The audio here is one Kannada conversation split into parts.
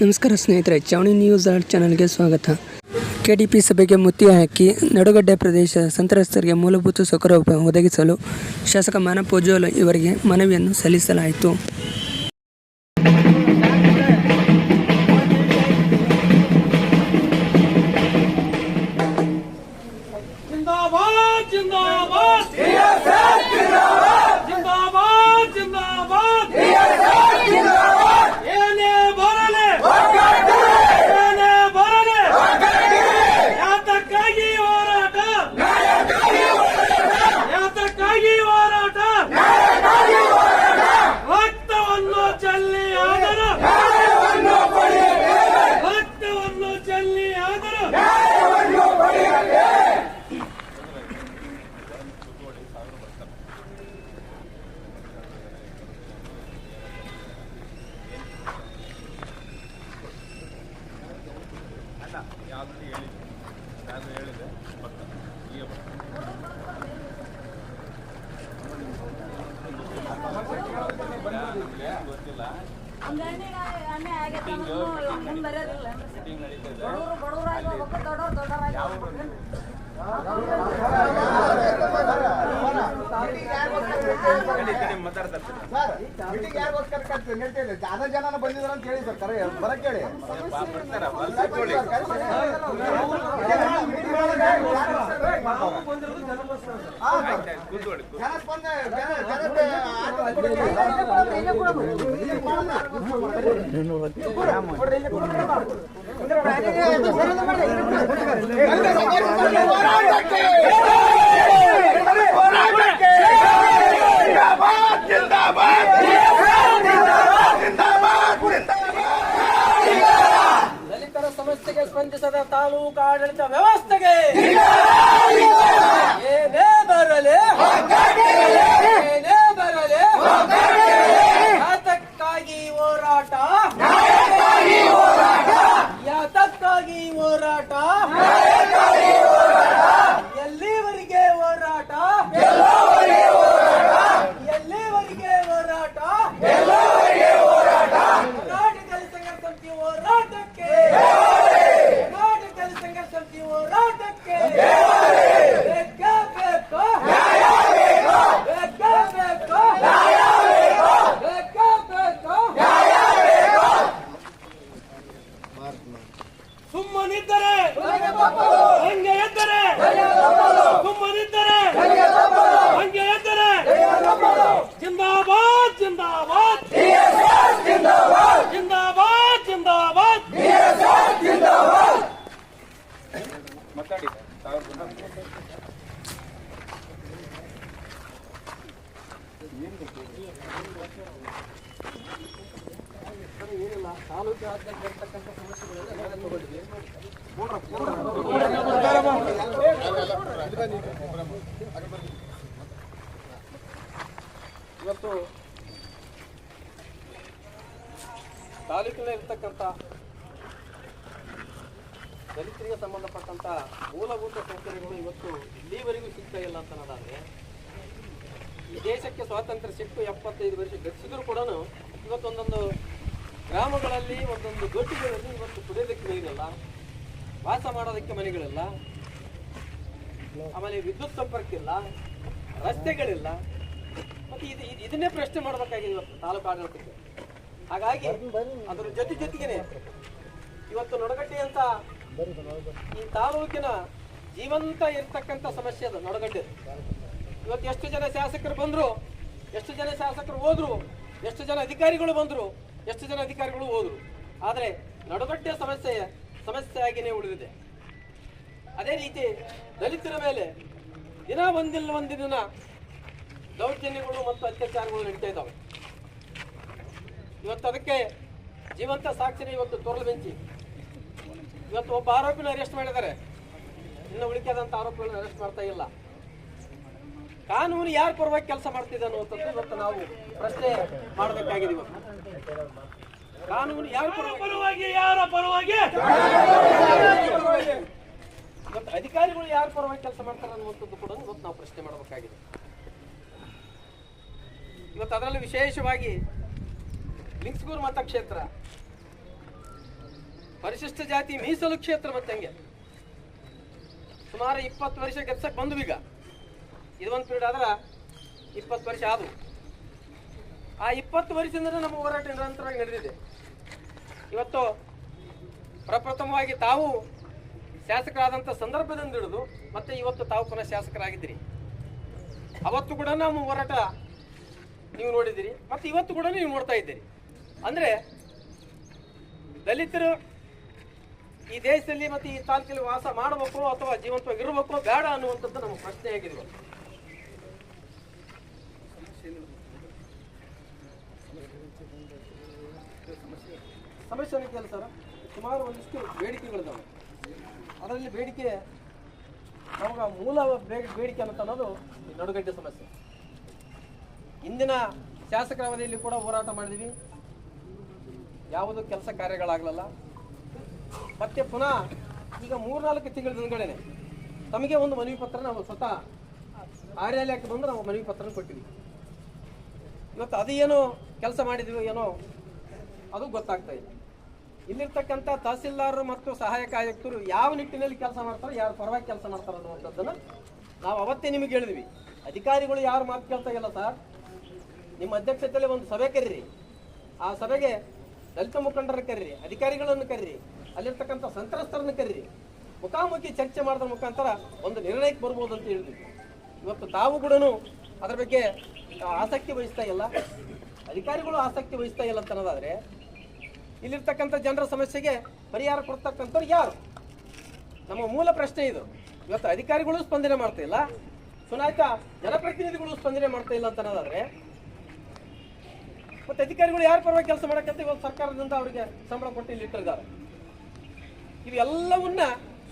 ನಮಸ್ಕಾರ ಸ್ನೇಹಿತರೆ, ಚಾವಣಿ ನ್ಯೂಸ್ ಆರ್ಟ್ ಚಾನಲ್ಗೆ ಸ್ವಾಗತ. ಕೆಡಿಪಿ ಸಭೆಗೆ ಮುತ್ತಿ ಹಾಕಿ ನಡುಗಡ್ಡೆ ಪ್ರದೇಶ ಸಂತ್ರಸ್ತರಿಗೆ ಮೂಲಭೂತ ಸೌಕರ್ಯ ಒದಗಿಸಲು ಶಾಸಕ ಮಾನಪ್ಪ ಉಜ್ವಲ ಇವರಿಗೆ ಮನವಿಯನ್ನು ಸಲ್ಲಿಸಲಾಯಿತು. ಬಡವ್ರು ಬಡವ್ರಾಗಿ ಹೋಗ್ಬೇಕು ದೊಡ್ಡವ್ರು ದೊಡ್ಡವರಾಗಿ ಹೋಗ್ಬೇಕು ಮೀಟಿಂಗ್ ಯಾರಿಗೋಸ್ಕರ ಕರ್ತೀವಿ ಹೇಳ್ತೇವೆ ಜಾದ ಜನ ಬಂದಿದ್ರ ಅಂತ ಹೇಳಿ ಸರ್ ಕರೆ ಬರಕ್ ಹೇಳಿ ಜನ ಸ್ಪಂದನೆ ಸ್ಪಂದಿಸದ ತಾಲೂಕು ಆಡಳಿತ ವ್ಯವಸ್ಥೆಗೆ. ಏನೇ ಬರಲಿ. America! ಇವತ್ತು ತಾಲೂಕಿನಲ್ಲಿ ಇರತಕ್ಕಂತ ದಲಿತರಿಗೆ ಸಂಬಂಧಪಟ್ಟಂತ ಮೂಲಭೂತ ಸೌಕರ್ಯಗಳು ಇವತ್ತು ಇಲ್ಲಿವರೆಗೂ ಸಿಗ್ತಾ ಇಲ್ಲ ಅಂತ ಅನ್ನೋದಾದ್ರೆ, ಈ ದೇಶಕ್ಕೆ ಸ್ವಾತಂತ್ರ್ಯ ಸಿಕ್ಕು ಎಪ್ಪತ್ತೈದು ವರ್ಷ ಗತಿಸಿದ್ರು ಕೂಡ ಇವತ್ತು ಒಂದೊಂದು ಗ್ರಾಮಗಳಲ್ಲಿ ಒಂದೊಂದು ದೊಡ್ಡಿಗಳಲ್ಲಿ ಇವತ್ತು ಕುಡಿಯೋದಕ್ಕೆ ನೀರಿಲ್ಲ, ವಾಸ ಮಾಡೋದಕ್ಕೆ ಮನೆಗಳಿಲ್ಲ, ಆಮೇಲೆ ವಿದ್ಯುತ್ ಸಂಪರ್ಕ ಇಲ್ಲ ರಸ್ತೆಗಳಿಲ್ಲ. ಮತ್ತೆ ಇದು ಇದು- ಇದನ್ನೇ ಪ್ರಶ್ನೆ ಮಾಡಬೇಕಾಗಿದೆ ಇವತ್ತು ತಾಲೂಕು ಆಡಳಿತಕ್ಕೆ. ಹಾಗಾಗಿ ಅದರ ಜೊತೆ ಜೊತೆಗೇನೆ ಇವತ್ತು ನೊಡಗಡ್ಡೆ ಅಂತ ಈ ತಾಲೂಕಿನ ಜೀವಂತ ಇರ್ತಕ್ಕಂಥ ಸಮಸ್ಯೆ ಅದು, ನಡಗಡ್ಡೆ. ಇವತ್ತು ಎಷ್ಟು ಜನ ಶಾಸಕರು ಬಂದ್ರು, ಎಷ್ಟು ಜನ ಶಾಸಕರು ಹೋದ್ರು, ಎಷ್ಟು ಜನ ಅಧಿಕಾರಿಗಳು ಬಂದ್ರು ಎಷ್ಟು ಜನ ಅಧಿಕಾರಿಗಳು ಹೋದ್ರು? ಆದರೆ ನಡುಗಡ್ಡೆ ಸಮಸ್ಯೆ ಸಮಸ್ಯೆಯಾಗಿಯೇ ಉಳಿದಿದೆ. ಅದೇ ರೀತಿ ದಲಿತರ ಮೇಲೆ ದಿನ ಒಂದಿಲ್ಲ ಒಂದು ದಿನ ದೌರ್ಜನ್ಯಗಳು ಮತ್ತು ಅತ್ಯಾಚಾರಗಳು ನಡೀತಾ ಇದ್ದಾವೆ. ಇವತ್ತು ಅದಕ್ಕೆ ಜೀವಂತ ಸಾಕ್ಷಿನ ಇವತ್ತು ತೊರಲು ಬೆಂಚಿ ಇವತ್ತು ಒಬ್ಬ ಆರೋಪಿನ ಅರೆಸ್ಟ್ ಮಾಡಿದ್ದಾರೆ. ಇನ್ನು ಉಳಿಕೆದಂತ ಆರೋಪಿಗಳನ್ನ ಅರೆಸ್ಟ್ ಮಾಡ್ತಾ ಇಲ್ಲ. ಕಾನೂನು ಯಾರ ಪರವಾಗಿ ಕೆಲಸ ಮಾಡ್ತಿದೆ ಅನ್ನುವಂಥದ್ದು ಇವತ್ತು ನಾವು ಪ್ರಶ್ನೆ ಮಾಡಬೇಕಾಗಿದೆ ಇವತ್ತು. ಕಾನೂನು ಯಾರ ಪರವಾಗಿ? ಯಾರ ಪರವಾಗಿ? ಮತ್ತೆ ಅಧಿಕಾರಿಗಳು ಯಾರ ಪರವಾಗಿ ಕೆಲಸ ಮಾಡ್ತಾರೆ ಅನ್ನುವಂಥದ್ದು ಕೂಡ ಇವತ್ತು ನಾವು ಪ್ರಶ್ನೆ ಮಾಡಬೇಕಾಗಿದೆ. ಇವತ್ತು ಅದರಲ್ಲಿ ವಿಶೇಷವಾಗಿ ಲಿಂಗ್ಸ್ಗೂರು ಮತಕ್ಷೇತ್ರ, ಪರಿಶಿಷ್ಟ ಜಾತಿ ಮೀಸಲು ಕ್ಷೇತ್ರ ಮತ್ತೆ ಹಂಗೆ. ಸುಮಾರು ಇಪ್ಪತ್ತು ವರ್ಷ ಕೆಲ್ಸಕ್ಕೆ ಬಂದ್ವು ಈಗ ಇದೊಂದು ಪೀರಿಯಡ್ ಆದ್ರೆ ಇಪ್ಪತ್ತು ವರ್ಷ ಆದವು. ಆ ಇಪ್ಪತ್ತು ವರ್ಷದಿಂದ ನಮ್ಮ ಹೋರಾಟ ನಿರಂತರವಾಗಿ ನಡೆದಿದೆ. ಇವತ್ತು ಪ್ರಪ್ರಥಮವಾಗಿ ತಾವು ಶಾಸಕರಾದಂಥ ಸಂದರ್ಭದಿಂದ ಹಿಡಿದು ಮತ್ತೆ ಇವತ್ತು ತಾವು ಪುನಃ ಶಾಸಕರಾಗಿದ್ದೀರಿ. ಅವತ್ತು ಕೂಡ ನಮ್ಮ ಹೋರಾಟ ನೀವು ನೋಡಿದ್ದೀರಿ, ಮತ್ತು ಇವತ್ತು ಕೂಡ ನೀವು ನೋಡ್ತಾ ಇದ್ದೀರಿ. ಅಂದರೆ ದಲಿತರು ಈ ದೇಶದಲ್ಲಿ ಮತ್ತು ಈ ತಾಲೂಕಲ್ಲಿ ವಾಸ ಮಾಡಬೇಕು ಅಥವಾ ಜೀವಂತವಾಗಿರಬೇಕು ಬೇಡ ಅನ್ನುವಂಥದ್ದು ನಮ್ಮ ಪ್ರಶ್ನೆ ಸಮಸ್ಯೆ ಅನ್ನೋಕ್ಕಿಲ್ಲ ಸರ್ ಸುಮಾರು ಒಂದಿಷ್ಟು ಬೇಡಿಕೆಗಳಿದ್ದಾವೆ ಅದರಲ್ಲಿ ಬೇಡಿಕೆ ನಮಗೆ ಮೂಲ ಬೇಡಿಕೆ ಅಂತ ಅನ್ನೋದು ನಡುಗಡ್ಡೆ ಸಮಸ್ಯೆ. ಇಂದಿನ ಶಾಸಕರ ಅವಧಿಯಲ್ಲಿ ಕೂಡ ಹೋರಾಟ ಮಾಡಿದ್ವಿ. ಯಾವುದು ಕೆಲಸ ಕಾರ್ಯಗಳಾಗಲಲ್ಲ. ಮತ್ತೆ ಪುನಃ ಈಗ ಮೂರ್ನಾಲ್ಕು ತಿಂಗಳ ಹಿಂದ್ಗಡೆನೆ ತಮಗೆ ಒಂದು ಮನವಿ ಪತ್ರ ನಾವು ಸ್ವತಃ ಕಾರ್ಯಾಲಯಕ್ಕೆ ಬಂದು ನಾವು ಮನವಿ ಪತ್ರ ಕೊಟ್ಟಿವಿ. ಇವತ್ತು ಏನೋ ಕೆಲಸ ಮಾಡಿದ್ವಿ ಏನೋ ಅದು ಗೊತ್ತಾಗ್ತಾ ಇಲ್ಲ. ಇಲ್ಲಿರ್ತಕ್ಕಂಥ ತಹಸೀಲ್ದಾರರು ಮತ್ತು ಸಹಾಯಕ ಆಯುಕ್ತರು ಯಾವ ನಿಟ್ಟಿನಲ್ಲಿ ಕೆಲಸ ಮಾಡ್ತಾರೋ, ಯಾರು ಪರವಾಗಿ ಕೆಲಸ ಮಾಡ್ತಾರೆ ಅನ್ನುವಂಥದ್ದನ್ನು ನಾವು ಅವತ್ತೇ ನಿಮಗೆ ಹೇಳಿದ್ವಿ. ಅಧಿಕಾರಿಗಳು ಯಾರು ಮಾತು ಕೇಳ್ತಾ ಇಲ್ಲ ಸರ್. ನಿಮ್ಮ ಅಧ್ಯಕ್ಷತೆಯಲ್ಲಿ ಒಂದು ಸಭೆ ಕರೀರಿ. ಆ ಸಭೆಗೆ ದಲಿತ ಮುಖಂಡರನ್ನು ಕರೀರಿ, ಅಧಿಕಾರಿಗಳನ್ನು ಕರೀರಿ, ಅಲ್ಲಿರ್ತಕ್ಕಂಥ ಸಂತ್ರಸ್ತರನ್ನು ಕರೀರಿ. ಮುಖಾಮುಖಿ ಚರ್ಚೆ ಮಾಡಿದ ಮುಖಾಂತರ ಒಂದು ನಿರ್ಣಯಕ್ಕೆ ಬರ್ಬೋದು ಅಂತ ಹೇಳಿದ್ವಿ. ಇವತ್ತು ತಾವು ಕೂಡ ಅದರ ಬಗ್ಗೆ ಆಸಕ್ತಿ ವಹಿಸ್ತಾ ಇಲ್ಲ. ಅಧಿಕಾರಿಗಳು ಆಸಕ್ತಿ ವಹಿಸ್ತಾ ಇಲ್ಲ ಅಂತ ಅನ್ನೋದಾದ್ರೆ ಇಲ್ಲಿರ್ತಕ್ಕಂಥ ಜನರ ಸಮಸ್ಯೆಗೆ ಪರಿಹಾರ ಕೊಡ್ತಕ್ಕಂಥವ್ರು ಯಾರು? ನಮ್ಮ ಮೂಲ ಪ್ರಶ್ನೆ ಇದು. ಇವತ್ತು ಅಧಿಕಾರಿಗಳು ಸ್ಪಂದನೆ ಮಾಡ್ತಾ ಇಲ್ಲ. ಚುನಾಯಿತ ಜನಪ್ರತಿನಿಧಿಗಳು ಸ್ಪಂದನೆ ಮಾಡ್ತಾ ಇಲ್ಲ ಅಂತ ಅನ್ನೋದಾದ್ರೆ, ಮತ್ತೆ ಅಧಿಕಾರಿಗಳು ಯಾರು ಪರವಾಗಿ ಕೆಲಸ ಮಾಡಕ್ಕಂತ ಇವತ್ತು ಸರ್ಕಾರದಿಂದ ಅವರಿಗೆ ಸಂಬಳ ಕೊಟ್ಟು ಇಲ್ಲಿ ಇಟ್ಟಿದ್ದಾರೆ. ಇವೆಲ್ಲವನ್ನ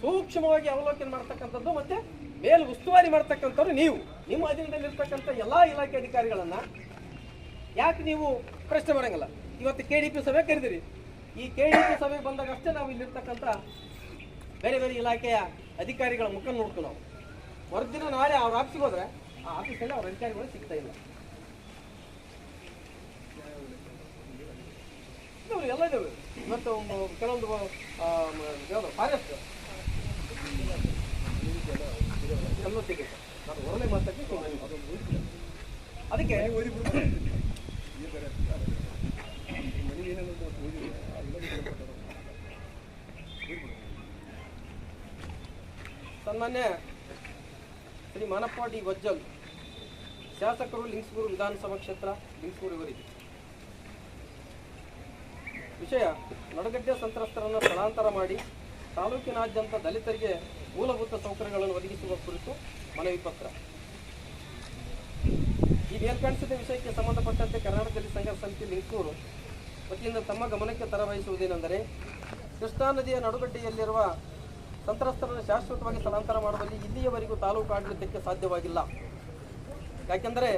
ಸೂಕ್ಷ್ಮವಾಗಿ ಅವಲೋಕನ ಮಾಡ್ತಕ್ಕಂಥದ್ದು ಮತ್ತೆ ಮೇಲ್ ಉಸ್ತುವಾರಿ ಮಾಡ್ತಕ್ಕಂಥವ್ರು ನೀವು. ನಿಮ್ಮ ಅಧೀನದಲ್ಲಿರ್ತಕ್ಕಂಥ ಎಲ್ಲಾ ಇಲಾಖೆ ಅಧಿಕಾರಿಗಳನ್ನ ಯಾಕೆ ನೀವು ಪ್ರಶ್ನೆ ಮಾಡಂಗಿಲ್ಲ? ಇವತ್ತು ಕೆ ಡಿ ಪಿ ಸಭೆ ಕರೆದಿರಿ. ಈ ಕೆ ಡಿ ಪಿ ಸಭೆ ಬಂದಾಗ ಅಷ್ಟೇ ನಾವು ಇಲ್ಲಿರ್ತಕ್ಕಂಥ ಬೇರೆ ಬೇರೆ ಇಲಾಖೆಯ ಅಧಿಕಾರಿಗಳ ಮುಖ ನೋಡ್ತೀವಿ ನಾವು. ಮರುದಿನ ನಾಳೆ ಅವ್ರ ಆಫೀಸಿಗೆ ಹೋದ್ರೆ ಆ ಆಫೀಸಲ್ಲಿ ಅವ್ರ ಅಧಿಕಾರಿಗಳು ಸಿಗ್ತಾ ಇಲ್ಲ. ಎಲ್ಲ ಇದಾವೆ. ಮತ್ತು ಕೆಲವೊಂದು ಫಾರೆಸ್ಟ್. ಎಲ್ಲ ಸಿಗುತ್ತೆ ನಾನು ಹೊರಲೇ ಅದಕ್ಕೆ ಸನ್ಮಾನ್ಯ ಶ್ರೀ ಮಾನಪ್ಪ ಡಿ ವಜ್ಜಲ್ ಶಾಸಕರು ಲಿಂಗ್ಸ್ಗೂರು ವಿಧಾನಸಭಾ ಕ್ಷೇತ್ರ ಲಿಂಗ್ಸ್ಗೂರು ಇವರಿಗೆ ವಿಷಯ ನಡಗಡ್ಡೆ ಸಂತ್ರಸ್ತರನ್ನು ಸ್ಥಳಾಂತರ ಮಾಡಿ ತಾಲೂಕಿನಾದ್ಯಂತ ದಲಿತರಿಗೆ ಮೂಲಭೂತ ಸೌಕರ್ಯಗಳನ್ನು ಒದಗಿಸುವ ಕುರಿತು ಮನವಿ ಪತ್ರ. ಈ ಮೇಲ್ಕಾಣಿಸಿದ ವಿಷಯಕ್ಕೆ ಸಂಬಂಧಪಟ್ಟಂತೆ ಕರ್ನಾಟಕ ದಲಿತ ಸಂಘ ಸಮಿತಿ ಲಿಂಗೂರು ವತಿಯಿಂದ ತಮ್ಮ ಗಮನಕ್ಕೆ ತರಬಯಸುವುದೇನೆಂದರೆ ಕೃಷ್ಣಾ ನದಿಯ ನಡುಗಡ್ಡೆಯಲ್ಲಿರುವ ಸಂತ್ರಸ್ತರನ್ನು ಶಾಶ್ವತವಾಗಿ ಸ್ಥಳಾಂತರ ಮಾಡುವಲ್ಲಿ ಇಲ್ಲಿಯವರೆಗೂ ತಾಲೂಕು ಆಡಳಿತಕ್ಕೆ ಸಾಧ್ಯವಾಗಿಲ್ಲ. ಯಾಕೆಂದರೆ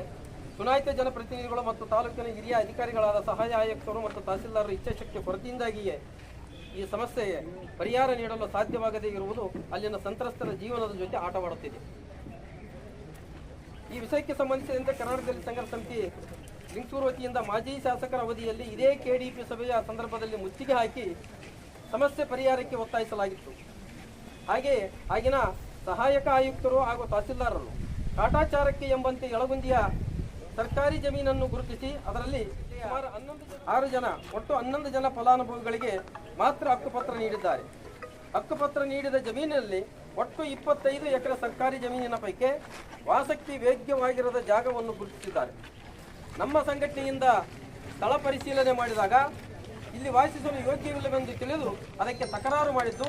ಚುನಾಯಿತ ಜನಪ್ರತಿನಿಧಿಗಳು ಮತ್ತು ತಾಲೂಕಿನ ಹಿರಿಯ ಅಧಿಕಾರಿಗಳಾದ ಸಹಾಯ ಆಯುಕ್ತರು ಮತ್ತು ತಹಸೀಲ್ದಾರರ ಇಚ್ಛಾಶಕ್ತಿ ಕೊರತೆಯಿಂದಾಗಿಯೇ ಈ ಸಮಸ್ಯೆಗೆ ಪರಿಹಾರ ನೀಡಲು ಸಾಧ್ಯವಾಗದೇ ಇರುವುದು ಅಲ್ಲಿನ ಸಂತ್ರಸ್ತರ ಜೀವನದ ಜೊತೆ ಆಟವಾಡುತ್ತಿದೆ. ಈ ವಿಷಯಕ್ಕೆ ಸಂಬಂಧಿಸಿದಂತೆ ಕರ್ನಾಟಕದಲ್ಲಿ ಸಂಘರ್ಷ ಸಮಿತಿ ಲಿಂಗಸೂರು ವತಿಯಿಂದ ಮಾಜಿ ಶಾಸಕರ ಅವಧಿಯಲ್ಲಿ ಇದೇ ಕೆಡಿಪಿ ಸಭೆಯ ಸಂದರ್ಭದಲ್ಲಿ ಮುತ್ತಿಗೆ ಹಾಕಿ ಸಮಸ್ಯೆ ಪರಿಹಾರಕ್ಕೆ ಒತ್ತಾಯಿಸಲಾಗಿತ್ತು. ಹಾಗೆ ಆಗಿನ ಸಹಾಯಕ ಆಯುಕ್ತರು ಹಾಗೂ ತಹಸೀಲ್ದಾರರು ಕಾಟಾಚಾರಕ್ಕೆ ಎಂಬಂತೆ ಯಳಗುಂದಿಯ ಸರ್ಕಾರಿ ಜಮೀನನ್ನು ಗುರುತಿಸಿ ಅದರಲ್ಲಿ ಸುಮಾರು ಹನ್ನೊಂದು ಆರು ಜನ, ಒಟ್ಟು ಹನ್ನೊಂದು ಜನ ಫಲಾನುಭವಿಗಳಿಗೆ ಮಾತ್ರ ಹಕ್ಕುಪತ್ರ ನೀಡಿದ್ದಾರೆ. ಹಕ್ಕುಪತ್ರ ನೀಡಿದ ಜಮೀನಿನಲ್ಲಿ ಒಟ್ಟು ಇಪ್ಪತ್ತೈದು ಎಕರೆ ಸರ್ಕಾರಿ ಜಮೀನಿನ ಪೈಕಿ ವಾಸಕ್ಕೆ ವೇಗ್ಯವಾಗಿರದ ಜಾಗವನ್ನು ಗುರುತಿಸಿದ್ದಾರೆ. ನಮ್ಮ ಸಂಘಟನೆಯಿಂದ ಸ್ಥಳ ಪರಿಶೀಲನೆ ಮಾಡಿದಾಗ ಇಲ್ಲಿ ವಾಸಿಸಲು ಯೋಗ್ಯವಿಲ್ಲವೆಂದು ತಿಳಿದು ಅದಕ್ಕೆ ತಕರಾರು ಮಾಡಿದ್ದು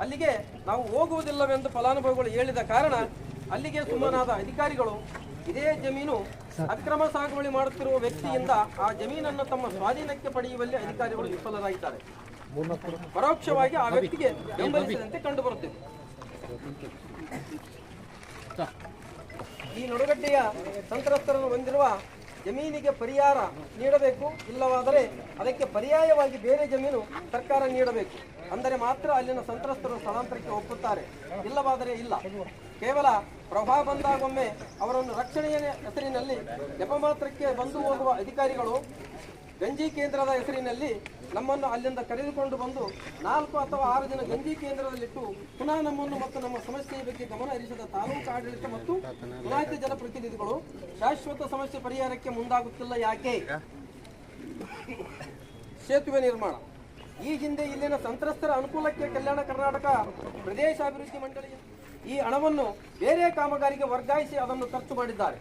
ಅಲ್ಲಿಗೆ ನಾವು ಹೋಗುವುದಿಲ್ಲವೆಂದು ಫಲಾನುಭವಿಗಳು ಹೇಳಿದ ಕಾರಣ ಅಲ್ಲಿಗೆ ಸುಮ್ಮನಾದ ಅಧಿಕಾರಿಗಳು ಇದೇ ಜಮೀನು ಅಕ್ರಮ ಸಾಗುವಳಿ ಮಾಡುತ್ತಿರುವ ವ್ಯಕ್ತಿಯಿಂದ ಆ ಜಮೀನನ್ನು ತಮ್ಮ ಸ್ವಾಧೀನಕ್ಕೆ ಪಡೆಯುವಲ್ಲಿ ಅಧಿಕಾರಿಗಳು ವಿಫಲರಾಗಿದ್ದಾರೆ. ಪರೋಕ್ಷವಾಗಿ ಆ ವ್ಯಕ್ತಿಗೆ ಬೆಂಬಲಿಸಿದಂತೆ ಕಂಡುಬರುತ್ತಿದೆ. ಈ ನಡುಗಡ್ಡೆಯ ಸಂತ್ರಸ್ತರನ್ನು ಹೊಂದಿರುವ ಜಮೀನಿಗೆ ಪರಿಹಾರ ನೀಡಬೇಕು, ಇಲ್ಲವಾದರೆ ಅದಕ್ಕೆ ಪರ್ಯಾಯವಾಗಿ ಬೇರೆ ಜಮೀನು ಸರ್ಕಾರ ನೀಡಬೇಕು. ಅಂದರೆ ಮಾತ್ರ ಅಲ್ಲಿನ ಸಂತ್ರಸ್ತರು ಸ್ಥಳಾಂತರಕ್ಕೆ ಒಪ್ಪುತ್ತಾರೆ. ಇಲ್ಲವಾದರೆ ಇಲ್ಲ. ಕೇವಲ ಪ್ರಭಾವ ಬಂದಾಗೊಮ್ಮೆ ಅವರನ್ನು ರಕ್ಷಣೆಯ ಹೆಸರಿನಲ್ಲಿ ನೆಪ ಮಾತ್ರಕ್ಕೆ ಬಂದು ಹೋಗುವ ಅಧಿಕಾರಿಗಳು ಗಂಜಿ ಕೇಂದ್ರದ ಹೆಸರಿನಲ್ಲಿ ನಮ್ಮನ್ನು ಅಲ್ಲಿಂದ ಕರೆದುಕೊಂಡು ಬಂದು ನಾಲ್ಕು ಅಥವಾ ಆರು ದಿನ ಗಂಜಿ ಕೇಂದ್ರದಲ್ಲಿಟ್ಟು ಪುನಃ ನಮ್ಮನ್ನು ಮತ್ತು ನಮ್ಮ ಸಮಸ್ಯೆಯ ಬಗ್ಗೆ ಗಮನ ಹರಿಸಿದ ತಾಲೂಕು ಆಡಳಿತ ಮತ್ತು ಚುನಾಯಿತ ಜನಪ್ರತಿನಿಧಿಗಳು, ಶಾಶ್ವತ ಸಮಸ್ಯೆ ಪರಿಹಾರಕ್ಕೆ ಮುಂದಾಗುತ್ತಿಲ್ಲ ಯಾಕೆ? ಸೇತುವೆ ನಿರ್ಮಾಣ. ಈ ಹಿಂದೆ ಇಲ್ಲಿನ ಸಂತ್ರಸ್ತರ ಅನುಕೂಲಕ್ಕೆ ಕಲ್ಯಾಣ ಕರ್ನಾಟಕ ಪ್ರದೇಶ ಅಭಿವೃದ್ಧಿ ಮಂಡಳಿ ಈ ಹಣವನ್ನು ಬೇರೆ ಕಾಮಗಾರಿಗೆ ವರ್ಗಾಯಿಸಿ ಅದನ್ನು ಖರ್ಚು ಮಾಡಿದ್ದಾರೆ.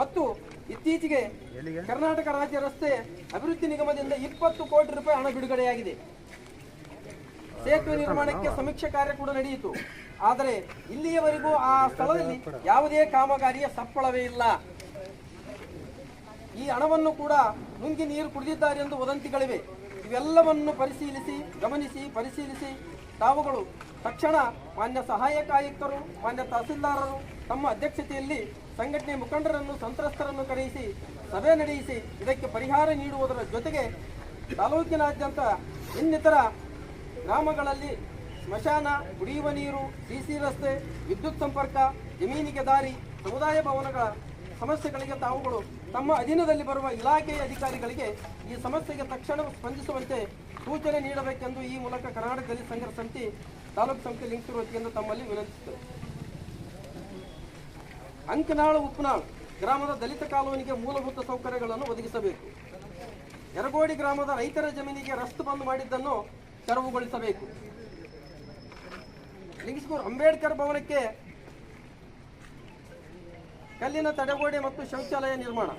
ಮತ್ತು ಇತ್ತೀಚೆಗೆ ಕರ್ನಾಟಕ ರಾಜ್ಯ ರಸ್ತೆ ಅಭಿವೃದ್ಧಿ ನಿಗಮದಿಂದ ಇಪ್ಪತ್ತು ಕೋಟಿ ರೂಪಾಯಿ ಹಣ ಬಿಡುಗಡೆಯಾಗಿದೆ. ಸೇತುವೆ ನಿರ್ಮಾಣಕ್ಕೆ ಸಮೀಕ್ಷೆ ಕಾರ್ಯ ಕೂಡ ನಡೆಯಿತು. ಆದರೆ ಇಲ್ಲಿಯವರೆಗೂ ಆ ಸ್ಥಳದಲ್ಲಿ ಯಾವುದೇ ಕಾಮಗಾರಿಯ ಸಪ್ಪಳವೇ ಇಲ್ಲ. ಈ ಹಣವನ್ನು ಕೂಡ ನುಂಗಿ ನೀರು ಕುಡಿದಿದ್ದಾರೆ ಎಂದು ವದಂತಿಗಳಿವೆ. ಇವೆಲ್ಲವನ್ನು ಪರಿಶೀಲಿಸಿ ಗಮನಿಸಿ ಪರಿಶೀಲಿಸಿ ತಾವುಗಳು ತಕ್ಷಣ ಮಾನ್ಯ ಸಹಾಯಕ ಆಯುಕ್ತರು ಮಾನ್ಯ ತಹಸೀಲ್ದಾರರು ತಮ್ಮ ಅಧ್ಯಕ್ಷತೆಯಲ್ಲಿ ಸಂಘಟನೆ ಮುಖಂಡರನ್ನು, ಸಂತ್ರಸ್ತರನ್ನು ಕರೆಯಿಸಿ, ಸಭೆ ನಡೆಯಿಸಿ ಇದಕ್ಕೆ ಪರಿಹಾರ ನೀಡುವುದರ ಜೊತೆಗೆ ತಾಲೂಕಿನಾದ್ಯಂತ ಇನ್ನಿತರ ಗ್ರಾಮಗಳಲ್ಲಿ ಸ್ಮಶಾನ, ಕುಡಿಯುವ ನೀರು ಸಿಸಿ ರಸ್ತೆ, ವಿದ್ಯುತ್ ಸಂಪರ್ಕ, ಜಮೀನಿಗೆ ದಾರಿ, ಸಮುದಾಯ ಭವನಗಳ ಸಮಸ್ಯೆಗಳಿಗೆ ತಾವುಗಳು ತಮ್ಮ ಅಧೀನದಲ್ಲಿ ಬರುವ ಇಲಾಖೆಯ ಅಧಿಕಾರಿಗಳಿಗೆ ಈ ಸಮಸ್ಯೆಗೆ ತಕ್ಷಣ ಸ್ಪಂದಿಸುವಂತೆ ಸೂಚನೆ ನೀಡಬೇಕೆಂದು ಈ ಮೂಲಕ ಕರ್ನಾಟಕದಲ್ಲಿ ಸಂಘರ್ಷ ಸಮಿತಿ ತಾಲೂಕು ಸಮಿತಿ ಲಿಂಕ್ ವತಿಯಿಂದ ತಮ್ಮಲ್ಲಿ ವಿನಂತಿಸುತ್ತದೆ ಅಂಕನಾಳು ಉಪ್ಪನಾಳು ಗ್ರಾಮದ ದಲಿತ ಕಾಲೋನಿಗೆ ಮೂಲಭೂತ ಸೌಕರ್ಯಗಳನ್ನು ಒದಗಿಸಬೇಕು. ಎರಗೋಡಿ ಗ್ರಾಮದ ರೈತರ ಜಮೀನಿಗೆ ರಸ್ತೆ ಬಂದ್ ಮಾಡಿದ್ದನ್ನು ತೆರವುಗೊಳಿಸಬೇಕು. ಲಿಂಗಿಸ್ಕೂರ್ ಅಂಬೇಡ್ಕರ್ ಭವನಕ್ಕೆ ಕಲ್ಲಿನ ತಡೆಗೋಡೆ ಮತ್ತು ಶೌಚಾಲಯ ನಿರ್ಮಾಣ.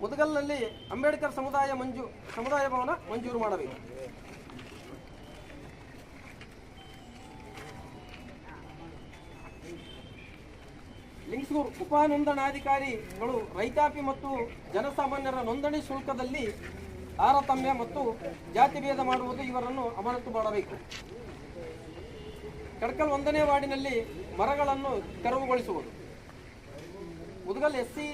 ಮುದಗಲ್ನಲ್ಲಿ ಅಂಬೇಡ್ಕರ್ ಸಮುದಾಯ ಮಂಜು, ಸಮುದಾಯ ಭವನ ಮಂಜೂರು ಮಾಡಬೇಕು. ಲಿಂಗ್ಸೂರ್ ಉಪನೋಂದಣಾಧಿಕಾರಿಗಳು ರೈತಾಪಿ ಮತ್ತು ಜನಸಾಮಾನ್ಯರ ನೋಂದಣಿ ಶುಲ್ಕದಲ್ಲಿ ತಾರತಮ್ಯ ಮತ್ತು ಜಾತಿ ಭೇದ ಮಾಡುವುದು ಇವರನ್ನು ಅಮಾನತು ಮಾಡಬೇಕು. ಕಡ್ಕಲ್ ಒಂದನೇ ವಾರ್ಡಿನಲ್ಲಿ ಮರಗಳನ್ನು ತೆರವುಗೊಳಿಸುವುದು. Mudgal S C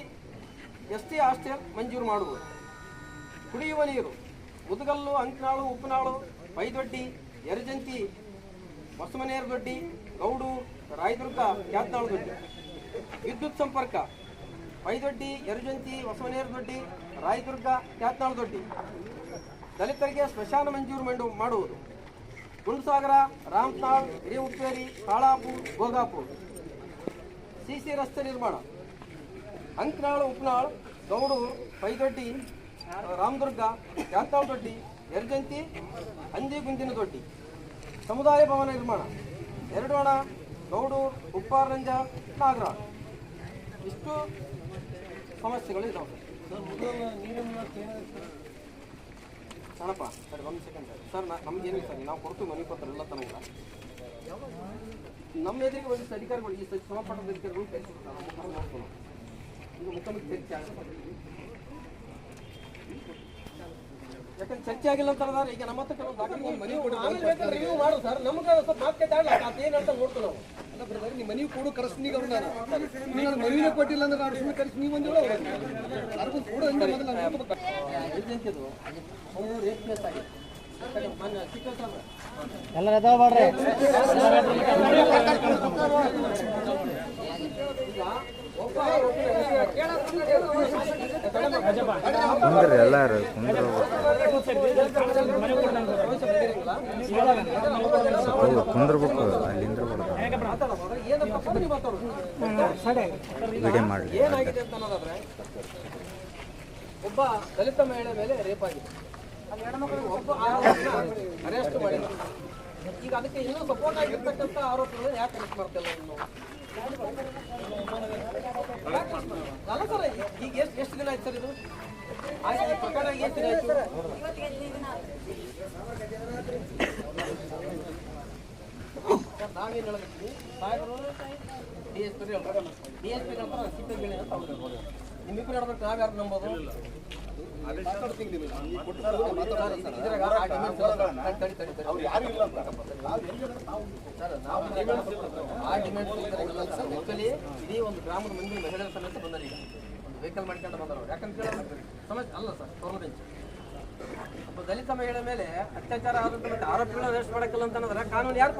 S T hostel ಮಂಜೂರು ಮಾಡುವುದು. ಕುಡಿಯುವ ನೀರು, ಮುದಗಲ್ಲು, ಅಂಕನಾಳು ಉಪ್ಪನಾಳು ಪೈದೊಡ್ಡಿ ಯರಜಂತಿ ಹೊಸಮನೇರ ದೊಡ್ಡಿ ಗೌಡು, ರಾಯದುರ್ಗ ಕ್ಯಾತ್ನಾಳು ದೊಡ್ಡಿ ವಿದ್ಯುತ್ ಸಂಪರ್ಕ ಬೈದೊಡ್ಡಿ ಯರಜಂತಿ ಹೊಸವನೇರು ದೊಡ್ಡಿ, ರಾಯದುರ್ಗ ಕ್ಯಾತ್ನಾಳು ದೊಡ್ಡಿ. ದಲಿತರಿಗೆ ಸ್ಮಶಾನ ಮಂಜೂರು ಮಾಡು, ಮಾಡುವುದು. ಗುಂಡ್ಸಾಗರ ರಾಮತಾಳ್ ಹಿರಿಯುಪ್ಪೇರಿ ಕಾಳಾಪುರ್ ಸಿ ಸಿಸಿ ರಸ್ತೆ ನಿರ್ಮಾಣ. ಅಂಕನಾಳ್, ಉಪ್ನಾಳ್ ಗೌಡೂರು ಪೈದೊಡ್ಡಿ, ರಾಮದುರ್ಗ ಕ್ಯಾತಾಳ್ ದೊಡ್ಡಿ ಯರ್ಜಂತಿ ಅಂದಿಗುಂದಿನ ದೊಡ್ಡಿ. ಸಮುದಾಯ ಭವನ ನಿರ್ಮಾಣ. ಎರಡೋಣ ಗೌಡೂರು ಉಪ್ಪಾರಂಜ ನಾಗರಾಜ್ ಇಷ್ಟು ಸಮಸ್ಯೆಗಳು ಇದಾವೆ. ಸಣ್ಣಪ್ಪ ಸರ್? ಒಂದು ಸೆಕೆಂಡ್ ಸರ್ ನಾ ನಮ್ಗೇನಿಲ್ಲ ಸರ್ ನಾವು ಕೊಡ್ತೀವಿ ಮನೆ ಕೊಡ್ತಾರೆ ಎಲ್ಲ ತನಕ. ನಮ್ಮ ಎದುರಿಗೆ ಒಂದು ಅಧಿಕಾರಿಗಳು ಈ ಸಂಪಟ್ಟದ ಅಧಿಕಾರಿಗಳು ನೋಡ್ಕೊಂಡು ಈಗ ಮುಖ್ಯಮಂತ್ರಿ ಚರ್ಚೆ ಯಾಕಂದ್ರೆ ಚರ್ಚೆ ಆಗಿಲ್ಲ ಅಂತ ಹೇಳಿದ್ರೆ ಈಗ ನಮ್ಮ ಹತ್ರ ಕೆಲವು ದಾಖಲೆ ಮನೆ ಆಮೇಲೆ ಬೇಕಾದ್ರೆ ರಿವ್ಯೂ ಮಾಡು ಸರ್. ನಮ್ಗೆ ಸ್ವಲ್ಪ ಮಾತುಕತೆ ಆಗಲ್ಲ ಅಂತ ನೋಡ್ತೀವಿ ನಾವು. ಅಲ್ಲ ಬ್ರದರ್ ನಿಮ್ಮ ಮನೆಗೆ ಕೊಡು ಕರೆಸ್ತೀನಿ ಈಗ ಅವ್ರನ್ನ. ನೀವು ನನ್ನ ಕೊಟ್ಟಿಲ್ಲ ಅಂದ್ರೆ ನಾನು ಸುಮ್ಮನೆ ಕರೆಸಿ ನೀವು ಒಂದೇಳು ಯಾರಿಗೂ ಕೊಡು ಅಂದ್ರೆ ಮೊದಲು ನಾನು ಅವರು ರೇಟ್ ಪ್ಲೇಸ್ ಆಗಿದೆ ಒಬ್ಬ ಕುಂದ್ರಿ ಎಲ್ಲಾರು, ಕುಂದ್ರ ಕುಂದ್ರಬೇಕು ಅಲ್ಲಿಂದ ವಿಡಿಯೋ ಅನ್ನೋದಾದ್ರೆ ಒಬ್ಬ ದಲಿತ ಮಹಿಳೆ ಮೇಲೆ ರೇಪ್ ಆಗಿದೆ. ಒಬ್ಬ ಅರೆಸ್ಟ್ ಮಾಡಿಲ್ಲ ಈಗ ಅದಕ್ಕೆ ಇನ್ನೂ ಸಪೋರ್ಟ್ ಆಗಿರ್ತಕ್ಕಂಥ ಆರೋಪಗಳು ಯಾಕೆ ಅರೆಸ್ಟ್ ಮಾಡ್ತಿಲ್ಲ ಅಲ್ಲ ಈಗ ಎಷ್ಟು ಎಷ್ಟು ದಿನ ಆಯ್ತು ಸರ್ ಇದು ಪ್ರಕರಣ ಎಷ್ಟು ದಿನ ಆಯ್ತು ನಾವೇನ್ ಎಸ್ ಪಿ ನಿಮ್ಮಿಬ್ಬರು ಹೇಳ್ಬೇಕು ನಾವ್ ಯಾರು ನಂಬೋದು? ಇಡೀ ಒಂದು ಗ್ರಾಮದ ಮಂದಿ ಮಹಿಳೆಯರ ಸಮೇತ ಬಂದಾರ ಈಗ ಒಂದು ವೆಹಿಕಲ್ ಮಾಡ್ಕೊಂಡು ಬಂದರು. ಯಾಕಂತ ಕೇಳಿದ್ರೆ ಸಮಸ್ಯೆ ಅಲ್ಲ ಸರ್ ಗೌರ್ಮೆಂಟ್ ಒಬ್ಬ ದಲಿತ ಮಹಿಳೆ ಮೇಲೆ ಅತ್ಯಾಚಾರ ಆದಂತ ಮತ್ತೆ ಆರೋಪಿಗಳನ್ನ ಅರೆಸ್ಟ್ ಮಾಡಕ್ಕಿಲ್ಲ ಅಂತ ಅನ್ನೋದ್ರ ಕಾನೂನು ಯಾರು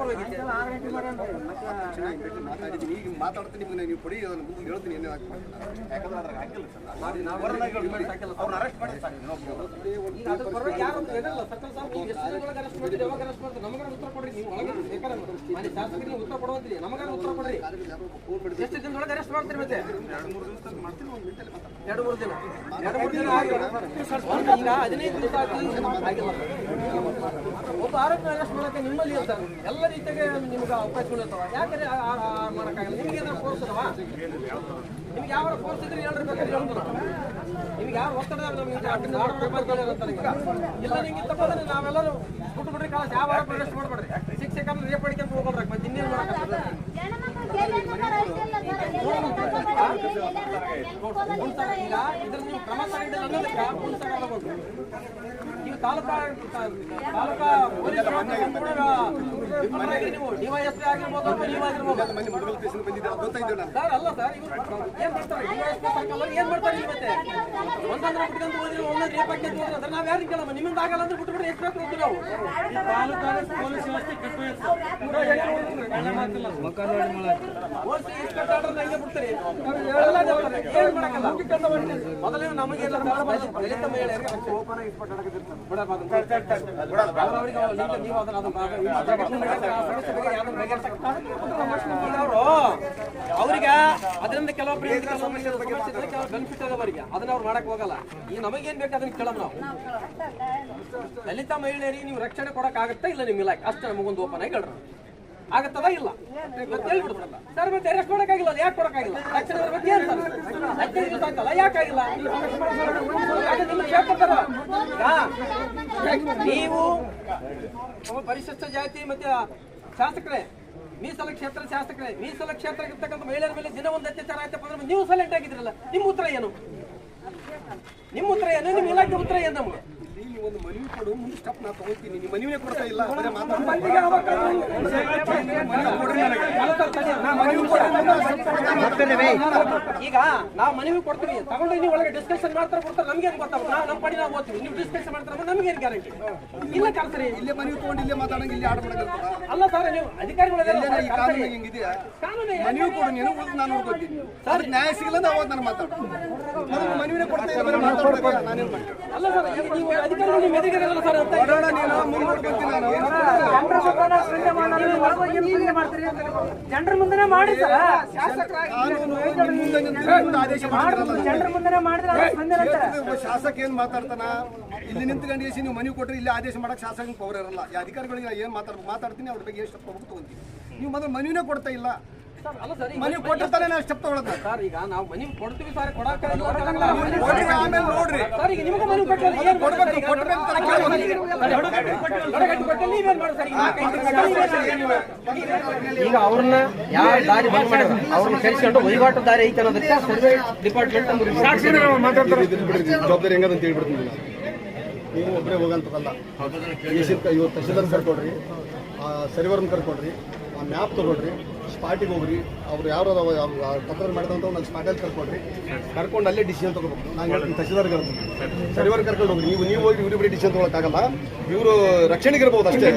ಮಾತಾಡಿದ್ದೀನಿ ಈಗ ಮಾತಾಡ್ತೀನಿ ನಿಮ್ಗೆ ನೀವು ಕೊಡಿ ಅದನ್ನ ಮುಂದೆ ಹೇಳ್ತೀನಿ ಏನೇ ಯಾಕಂದ್ರೆ ಅದ್ರಾಗ ಹಾಕಿಲ್ಲ ಸರ್. ಮಾಡಿ ನಾವು ಅವ್ರನ್ನ ಅರೆಸ್ಟ್ ಮಾಡಿ ಈಗ ಅದ್ರ ಪರವಾಗಿ ಯಾರು ಅಂತ ಹೇಳಿಲ್ಲ ಸರ್ಕಲ್ ಸಾಹೇಬ್ ನೀವು ಎಷ್ಟು ಜನಗಳಿಗೆ ಅರೆಸ್ಟ್ ಮಾಡಿದ್ರಿ ಯಾವಾಗ ಅರೆಸ್ಟ್ ಮಾಡಿದ್ರಿ ನಮಗಾರ ಉತ್ತರ ಕೊಡ್ರಿ ನೀವು ಒಳಗೆ ಬೇಕಾದ್ರೆ ಮಾನ್ಯ ಶಾಸಕರಿಗೆ ನೀವು ಉತ್ತರ ಕೊಡುವಂತಿಲ್ಲ ನಮಗಾರ ಉತ್ತರ ಕೊಡ್ರಿ. ಎಷ್ಟು ದಿನದೊಳಗೆ ಅರೆಸ್ಟ್ ಮಾಡ್ತೀರಿ ಮತ್ತೆ? ಎರಡು ಮೂರು ದಿನ. ಎರಡು ಮೂರು ದಿನ ಈಗ ಹದಿನೈದು ದಿವಸ ಆಗಿ ಆಗಿಲ್ಲ ಒಬ್ಬ ಆರೋಗ್ಯ ಅರೆಸ್ಟ್ ಮಾಡಕ್ಕೆ ನಿಮ್ಮಲ್ಲಿ ಇರ್ತಾರೆ. ಎಲ್ಲ ರೀತಿಗೆ ನಿಮ್ಗೆ ಅವಕಾಶಗಳಿರ್ತಾವ ಯಾಕಂದ್ರೆ ಆ- ಆ- ಆ ಮಾಡಕ್ಕಾಗಲ್ಲ. ನಿಮ್ಗೆ ಏನಾದ್ರು ಫೋರ್ಸ್ ಅದಾವ ನಿಮ್ಗೆ ಯಾವ ಫೋರ್ಸ್ ಇದ್ರೆ ಹೇಳ್ರಿ ಬೇಕಾದ್ರೆ ಹೇಳ್ಬೋದು. ನಿಮ್ಗೆ ಯಾರು ಒತ್ತಡ ನಮ್ಗೆ ಇಲ್ಲ, ನಿಮ್ಗೆ ತಪ್ಪಂದ್ರೆ ನಾವೆಲ್ಲರೂ ಬಿಟ್ಟು ಬಿಡ್ರಿ ಕಾಲ ಯಾವ ಆರೋಪ ಅರೆಸ್ಟ್ ಮಾಡ್ಬೇಡ್ರಿ. ಶಿಕ್ಷಕ ರೇಪ್ ಅಡಿಕೆ ಹೋಗ್ಬೇಡ್ರಿ ಮತ್ತೆ ಇನ್ನೇನು ಮಾಡಕ್ಕಾಗಲ್ಲ ಈಗ ಇದ್ರ ನೀವು ಕ್ರಮ ತಗೊಂಡಿಲ್ಲ ಅನ್ನೋದಕ್ಕೆ ತಗೊಳ್ಬಹುದು ನೀವು ತಾಲೂಕಾ ತಾಲೂಕಾ ನಿಮ್ಮಿಂದ ಆಗಲ್ಲ ಅಂದ್ರೆ ಬಿಟ್ಬಿಟ್ರೆ ಎಷ್ಟು ಬೇಕು ಹೋಗ್ತೀವಿ ನಾವು? ಪೊಲೀಸ್ ಮಾಡಕ್ಕಲ್ಲ ಮೊದಲೇ ನಮಗೆ ದಲಿತ ಮಹಿಳೆಯರಿಗೆ ಓಪನ್ ಆಗಿ ಬಿಡಬಾರ್ದು ಅವ್ರವ್ರಿಗೆ ಅವ್ರು ನೀವು- ನೀವು ಅದನ್ನ ಅವ್ರಿಗೆ ಅದರಿಂದ ಕೆಲವು ಬೆನಿಫಿಟ್ ಅವರಿಗೆ ಅದನ್ನ ಅವ್ರು ಮಾಡಕ್ ಹೋಗಲ್ಲ. ಈ ನಮಗೇನ್ ಬೇಕು ಅದನ್ನ ಕೇಳೋಣ ನಾವು. ದಲಿತ ಮಹಿಳೆಯರಿಗೆ ನೀವು ರಕ್ಷಣೆ ಕೊಡಕ್ ಆಗತ್ತಾ ಇಲ್ಲ ನಿಮ್ ಇಲಾಖೆ ಅಷ್ಟೇ ನಮಗೊಂದು ಓಪನ್ ಆಗಿ ಹೇಳ್ರಿ. ಆಗತ್ತದ ಇಲ್ಲ? ಮತ್ತೆ ಹೇಳ್ಬಿಡ್ಬಿಡಲ್ಲ ಸರ್, ಮತ್ತೆ ಅರೆಸ್ಟ್ ಕೊಡಕ್ಕಾಗಿಲ್ಲ ಯಾಕೆ ಕೊಡಕ್ಕಾಗಿಲ್ಲ? ರಕ್ಷಣೆ ಬಗ್ಗೆ ಏನ್ ಸರ್? ಹದಿನೈದು ದಿವಸ ಆಯ್ತಲ್ಲ ಯಾಕಾಗಿಲ್ಲ ನೀವು ಪರಿಶಿಷ್ಟ ಜಾತಿ ಮತ್ತೆ ಶಾಸಕರೇ, ಮೀಸಲ ಕ್ಷೇತ್ರ ಶಾಸಕರೇ, ಮೀಸಲ ಕ್ಷೇತ್ರ ಇರ್ತಕ್ಕಂಥ ಮಹಿಳೆಯರ ಮೇಲೆ ದಿನ ಒಂದು ಅತ್ಯಾಚಾರ ಆಯ್ತಪ್ಪ ಅಂದ್ರೆ ನೀವು ಸೈಲೆಂಟ್ ಆಗಿದ್ರಲ್ಲ ನಿಮ್ಮ ಉತ್ತರ ಏನು? ನಿಮ್ಮ ಉತ್ತರ ಏನು? ನಿಮ್ಮ ಇಲಾಖೆ ಉತ್ತರ ಏನು ನಮ್ಗೆ? ಒಂದು ಮನವಿ ಕೊಡು ಮುಂದೆ ಸ್ಟೆಪ್ ನಾ ತಗೋತೀನಿ. ನಿಮ್ಮ ಮನವಿನೇ ಕೊಡ್ತಾ ಇಲ್ಲ ಈಗ ನಾ ಮನವಿ ಕೊಡ್ತೀವಿ. ತಗೊಂಡು ನೀವು ಒಳಗೆ ಡಿಸ್ಕಷನ್ ಮಾಡ್ತಾರೆ ಕೊಡ್ತಾರೆ. ನಮ್ಗೆ ಏನ್ ಗೊತ್ತಾಗ ನಾವು ನಮ್ಮ ಪಡಿ ನಾವು ಓದ್ತೀವಿ. ನೀವು ಡಿಸ್ಕಷನ್ ಮಾಡ್ತಾರ ನಮ್ಗೆ ಏನ್ ಗ್ಯಾರಂಟಿ ಇಲ್ಲ ಕಲ್ಸರಿ ಇಲ್ಲೇ ಮನವಿ ತಗೊಂಡು ಇಲ್ಲೇ ಮಾತಾಡಂಗ ಇಲ್ಲಿ ಆಡ್ ಅಲ್ಲ ಸರ್ ನೀವು ಅಧಿಕಾರಿಗಳು ಈ ಕಾನೂನು ಹಿಂಗಿದೆಯಾ ಕಾನೂನು ಮನವಿ ಕೊಡು ನೀನು ನಾನು ನೋಡ್ಕೊತೀನಿ. ಸರ್ ನ್ಯಾಯ ಸಿಗಲ್ಲ ಅವಾಗ ನಾನು ಮಾತಾಡು. ಮೊದಲು ಮನವಿನೇ ಕೊಡ್ತಾ ಇಲ್ಲ ಬರೀ ಮಾತಾಡ್ಬೇಕು ನಾನೇನ್ ಮಾಡ್ತೀನಿ ಅಲ್ಲ ಸರ್ ಈಗ ನೀವು ಅಧಿಕಾರಿಗಳು ನಿಮ್ಮ ಎದುರಿಗಿರಲ್ಲ ಸರ್ ಅಂತ ನೋಡೋಣ ನೀನು ಮುಂದೆ ನೋಡ್ಕೊತೀನಿ ನಾನು ಜನರ ಮುಂದೆ ಮಾಡಿ ಸರ್. ಜನರ ಮಾಡಿದ್ರೆ ಶಾಸಕ ಏನ್ ಮಾತಾಡ್ತಾನ? ಇಲ್ಲಿ ನಿಂತ್ಕೊಂಡು ಎಸಿ ನೀವು ಮನವಿ ಕೊಟ್ಟರೆ ಇಲ್ಲಿ ಆದೇಶ ಮಾಡಕ್ ಶಾಸಕ ಪವರ್ ಇರಲ್ಲ ಈ ಅಧಿಕಾರಿಗಳಿಗೆ ಏನ್ ಮಾತಾಡ್ ಮಾತಾಡ್ತೀನಿ ಅವ್ರ ಬಗ್ಗೆ ಎಷ್ಟು ತಗೊಂತೀನಿ ನೀವು ಮೊದಲು ಮನವಿನೇ ಕೊಡ್ತಾ ಇಲ್ಲ. ಸರ್ ಅಲ್ಲ ಸರ್ ಈಗ ಮನವಿ ಕೊಟ್ಟಿರ್ತಾನೆ ನಾವು ಸ್ಟೆಪ್ ತಗೊಳತ್ತ ಸರ್ ಈಗ ನಾವು ಮನಿ ಕೊಡ್ತೀವಿ ಸರ್ ಕೊಡಕ್ಕಾಗಿಲ್ಲ. ಅಂತ ಆಮೇಲೆ ನೋಡ್ರಿ. ಸರ್ ಈಗ ನಿಮಗೂ ಮನವಿ ಕೊಟ್ಟಿಲ್ಲ ಏನ್ ಕೊಡ್ಬೇಕು ಕೊಟ್ಟರೆ ಅಂತ ಈಗ ಅವ್ರನ್ನ ಯಾರು ದಾರಿ ಬಂದ್ ಮಾಡಿದ್ರು? ಅವ್ರನ್ನ ಕರೆಸಿಕೊಂಡು ವಹಿವಾಟು ದಾರಿ ಐತೆ ಅನ್ನೋದಕ್ಕೆ ಸರ್ವೆ ಡಿಪಾರ್ಟ್ಮೆಂಟ್ ಜವಾಬ್ದಾರಿ ಹೆಂಗದಂತ ಹೇಳ್ಬಿಡ್ತೀನಿ. ನೀವು ಒಬ್ಬರೇ ಹೋಗಂತಲ್ಲ ಇವತ್ತು ತಹಶೀಲ್ದಾರ್ ಕರ್ಕೊಡ್ರಿ ಸರ್ವರ್ನ ಕರ್ಕೊಡ್ರಿ ಆ ಮ್ಯಾಪ್ ತಗೊಳ್ರಿ. ಸ್ಪಾಟಿಗೆ ಹೋಗ್ರಿ. ಅವ್ರು ಯಾರು ತಕರಾರು ಮಾಡಿದಂತ ಒಂದು ಸ್ಪಾಟಲ್ಲಿ ಕರ್ಕೊಡ್ರಿ. ಕರ್ಕೊಂಡು ಅಲ್ಲೇ ಡಿಸಿಷನ್ ತಗೋಬೇಕು. ನಾನು ಹೇಳ್ತೀನಿ ತಹಶೀಲ್ದಾರ್ ಹೇಳ್ತೀನಿ ಸರಿವಾರ ಕರ್ಕೊಂಡು ಹೋಗ್ರಿ. ನೀವು ನೀವು ಹೋಗಿ ಇವ್ರಿಬ್ರಿ ಡಿಸಿಷನ್ ತಗೊಳಕ್ಕಾಗಲ್ಲ ಇವರು ರಕ್ಷಣೆಗೆ ಇರ್ಬೋದು ಅಷ್ಟೇ.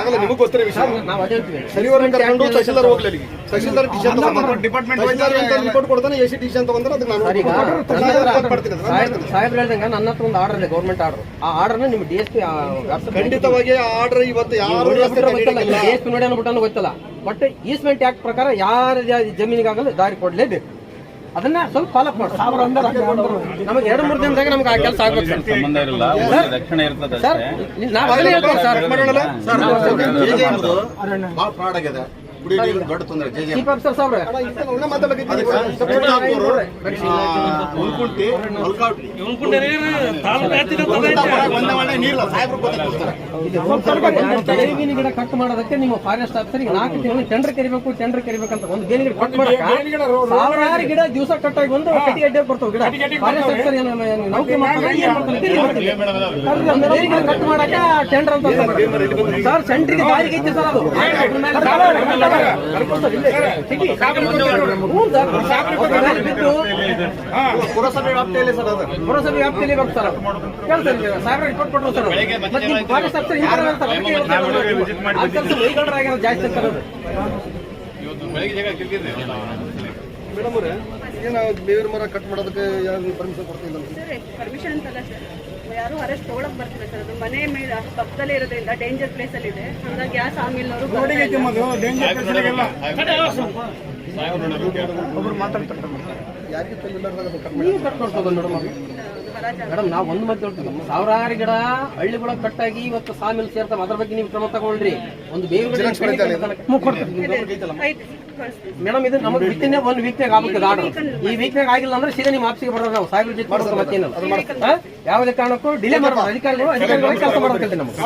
ಆಗಲ್ಲ ನಿಮಗೋಸ್ಕರ ಗೊತ್ತಿರೋ ವಿಷಯ. ಸರಿವಾರ ಕರ್ಕೊಂಡು ತಹಸೀಲ್ದಾರ್ ಹೋಗ್ಲಿ ಅಲ್ಲಿಗೆ. ತಹಸೀಲ್ದಾರ್ ಡಿಸಿಷನ್ ಡಿಪಾರ್ಟ್ಮೆಂಟ್ ರಿಪೋರ್ಟ್ ಕೊಡ್ತಾನೆ ಎಷ್ಟು ಡಿಸಿಷನ್ ತಗೊಂಡ್ರೆ ಅದಕ್ಕೆ ನಾನು ಸಾಹೇಬ್ ಸಾಹೇಬ್ರು ಹೇಳ್ದಂಗ ನನ್ನ ಹತ್ರ ಒಂದು ಆರ್ಡರ್ ಇದೆ ಗೌರ್ಮೆಂಟ್ ಆರ್ಡರ್ ಆ ಆರ್ಡರ್ನ ನಿಮ್ಮ ಡಿ ಎಸ್ ಪಿ ಖಂಡಿತವಾಗಿ ಆರ್ಡರ್ ಇವತ್ತು ಯಾರು ಡಿ ಎಸ್ ಪಿ ನೋಡಿ ಅನ್ನೋ ಗೊತ್ತಿಲ್ಲ. ಬಟ್ ಈಸ್ಮೆಂಟ್ ಆಕ್ಟ್ ಪ್ರಕಾರ ಯಾರ ಜಮೀನಿಗಾಗಲು ದಾರಿ ಕೊಡಲೇಬೇಕು ಅದನ್ನ ಸ್ವಲ್ಪ ಫಾಲೋಅಪ್ ಮಾಡಿ ನಮಗೆ ಎರಡು ಮೂರು ದಿನದಾಗ ನಮ್ಗೆ ಆ ಕೆಲಸ ಆಗ್ಬೇಕು ಸರ್. ಸಂಬಂಧ ಇರಲ್ಲ ರಕ್ಷಣೆ ಇರ್ತದೆ ಸರ್ ನಾವು ಅದನ್ನೇ ಹೇಳ್ತೀವಿ ಸರ್ ಭಾಳ ಫ್ರಾಡ್ ಆಗಿದೆ ದೊಡ್ಡ ತೊಂದರೆ ಉಳ್ಕುಂಟಿ ಬೇವಿನ ಗಿಡ ಕಟ್ ಮಾಡೋದಕ್ಕೆ ನಿಮ್ಮ ಫಾರೆಸ್ಟ್ ಆಫೀಸರ್ ನಾಲ್ಕು ತಿಂಗಳು ಟೆಂಡರ್ ಕರಿಬೇಕು ಟೆಂಡರ್ ಕರಿಬೇಕಂತ ಒಂದು ಬೇವಿನ ಗಿಡ ಕಟ್ ಮಾಡಿ ಸಾವಿರಾರು ಗಿಡ ದಿವಸ ಕಟ್ ಆಗಿ ಬಂದು ಕಟ್ಟಿ ಅಡ್ಡ ಬರ್ತಾವ ಗಿಡ. ಫಾರೆಸ್ಟ್ ಆಫೀಸರ್ ನೌಕರಿ ಮಾಡ್ತಾರೆ ಕಟ್ ಮಾಡಕ್ಕೆ ಟೆಂಡರ್ ಅಂತ ಸರ್ ಸೆಂಟ್ರಿಗೆ ದಾರಿಗೆ ಐತೆ ಸರ್ ಅದು. ಪುರಸಭೆ ವ್ಯಾಪ್ತಿಯಲ್ಲಿ ಸರ್ ಅದು. ಪುರಸಭೆ ವ್ಯಾಪ್ತಿಯಲ್ಲಿ ಬರ್ತಾರ ಕೇಳ್ತಾರೆ ಸಾವಿರ ರಿಪೋರ್ಟ್ ಕೊಟ್ಟರು ಸರ್ ಫಾರೆಸ್ಟ್ ಹಿಂಗೆ ಜಾಸ್ತಿ ಸರ್ ಅದು. ಮೇಡಮ್ ಅವರೇ ಏನು ಬೇವಿನ ಮರ ಕಟ್ ಮಾಡೋದಕ್ಕೆ ಯಾರು ಪರ್ಮಿಷನ್ ಕೊಡ್ತಿಲ್ಲ? ಪರ್ಮಿಷನ್ ಅಂತಲ್ಲ ಸರ್. ಯಾರು ಅರೆಸ್ಟ್ ತೊಗೊಳಕ್ ಬರ್ತಿಲ್ಲ ಸರ್. ಅದು ಮನೆ ಮೇಲೆ ಪಕ್ಕದಲ್ಲೇ ಇರೋದ್ರಿಂದ ಡೇಂಜರ್ ಪ್ಲೇಸ್ ಅಲ್ಲಿ ಇದೆ. ಹಾಗಾಗಿ ಗ್ಯಾಸ್ ಆಮೇಲೆ ಅವರು ಯಾರಿಗೆ ತೊಂದರೆ ಮೇಡಮ್ ನಾವು ಒಂದು ಮಾತು ಹೇಳ್ತೀವಿ ನಮ್ಮ ಸಾವಿರಾರು ಗಿಡ ಹಳ್ಳಿಗಳ ಕಟ್ಟಾಗಿ ಇವತ್ತು ಸಾಮಿಲ್ ಸೇರ್ತಾವ ಅದ್ರ ಬಗ್ಗೆ ನೀವು ಕ್ರಮ ತಗೊಳ್ರಿ ಒಂದು ಬೇವು ಮೇಡಮ್ ಇದು ನಮಗೆ ವಿತಿನ್ ಒಂದು ವೀಕ್ನಾಗ ಆಗ್ಬೇಕು ಆರ್ಡರ್ ಈ ವೀಕ್ನಾಗ ಆಗಿಲ್ಲ ಅಂದ್ರೆ ಸೀದಾ ನಿಮ್ಮ ಆಫೀಸ್ಗೆ ಬರೋದು ನಾವು ಸಾಹೇಬ್ರ ಜೊತೆ ಮಾಡೋದು ಮತ್ತೇನಲ್ಲ ಹಾ? ಯಾವುದೇ ಕಾರಣಕ್ಕೂ ಡಿಲೇ ಮಾಡಬಾರ್ದು ಅಧಿಕಾರಿಗಳು ಅಧಿಕಾರಿಗಳು ಕೆಲಸ ಮಾಡೋದು ನಮಗೆ